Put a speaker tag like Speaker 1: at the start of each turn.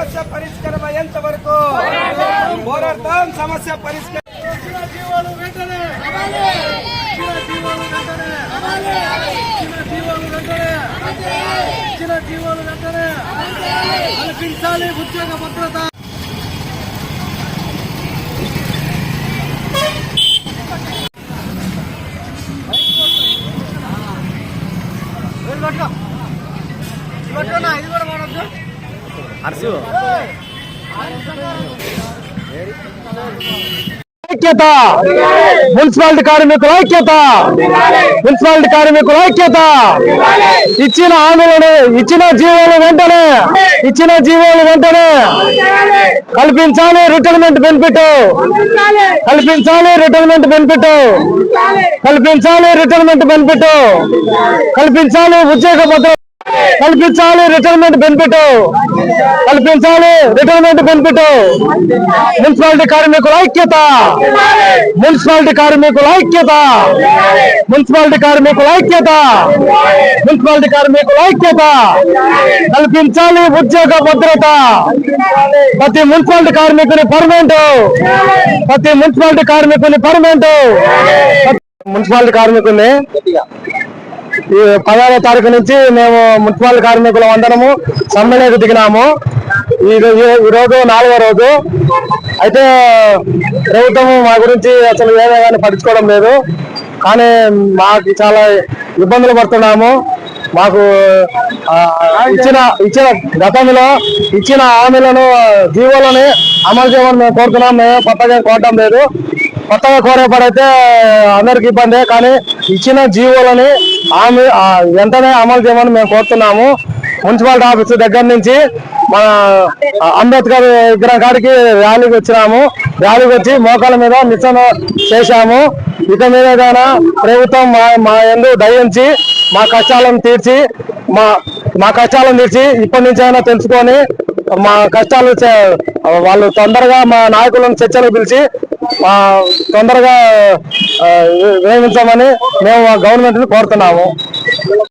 Speaker 1: సమస్య పరిష్కారం అయ్యేంత వరకు పోరాడతాం సమస్య పరిష్కారం.
Speaker 2: ఇచ్చిన జీవోలు వెంటనే ఇచ్చిన జీవోలు వెంటనే ఇచ్చిన జీవోలు వెంటనే ఇచ్చిన జీవోలు వెంటనే కల్పించాలి ఉద్యోగ భద్రత. ఇది కూడా మనొద్దు
Speaker 3: ఐక్యత! మున్సిపాలిటీ కార్మికుల ఐక్యత! మున్సిపాలిటీ కార్మికుల ఐక్యత! ఇచ్చిన హామీలను ఇచ్చిన జీవోలు వెంటనే ఇచ్చిన జీవోలు వెంటనే కల్పించాలి రిటైర్మెంట్ బెనిఫిట్. కల్పించాలి రిటైర్మెంట్ బెనిఫిట్. కల్పించాలి రిటైర్మెంట్ బెనిఫిట్. కల్పించాలి ఉద్యోగ భద్రత. కల్పించాలి రిటైర్మెంట్ బెనిఫిట్ కల్పించాలి రిటైర్మెంట్ బెనిఫిట్ మున్సిపాలిటీ కార్మికుల ఐక్యత. మున్సిపాలిటీ కార్మికుల ఐక్యత. మున్సిపాలిటీ కార్మికుల ఐక్యత. మున్సిపాలిటీ కార్మికుల ఐక్యత. కల్పించాలి ఉద్యోగ భద్రత. ప్రతి మున్సిపాలిటీ కార్మికుని పర్మనెంట్. ప్రతి మున్సిపాలిటీ కార్మికుని పర్మనెంట్. మున్సిపాలిటీ కార్మికుని ఈ పదహారవ తారీఖు నుంచి మేము మున్సిపల్ కార్మికుల వందనము సమ్మెలకు దిగినాము. ఈ రోజు ఈ రోజు నాలుగో రోజు. అయితే ప్రభుత్వం మా గురించి అసలు ఏదో కానీ పట్టించుకోవడం లేదు. కానీ మాకు చాలా ఇబ్బందులు పడుతున్నాము. మాకు ఇచ్చిన ఇచ్చిన గతంలో ఇచ్చిన హామీలను జీవోలని అమలు చేయమని మేము కోరుతున్నాం. మేము కొత్తగా కోరటం లేదు. కొత్తగా కోరేపడైతే అందరికి ఇబ్బందే కానీ ఇచ్చిన జీవోలని ఆమె వెంటనే అమలు చేయమని మేము కోరుతున్నాము. మున్సిపాలిటీ ఆఫీస్ దగ్గర నుంచి మన అంబేద్కర్ విగ్రహం కాడికి ర్యాలీకి వచ్చినాము. ర్యాలీకి వచ్చి మోకాల మీద నిచ్చెన చేశాము. ఇక మీద ఏదైనా ప్రభుత్వం మా మా ఎందు దయించి మా కష్టాలను తీర్చి మా మా కష్టాలను తీర్చి ఇప్పటి నుంచి అయినా తెలుసుకొని మా కష్టాలు వాళ్ళు తొందరగా మా నాయకులను చర్చలు పిలిచి తొందరగా వేయించమని మేము గవర్నమెంట్ని కోరుతున్నాము.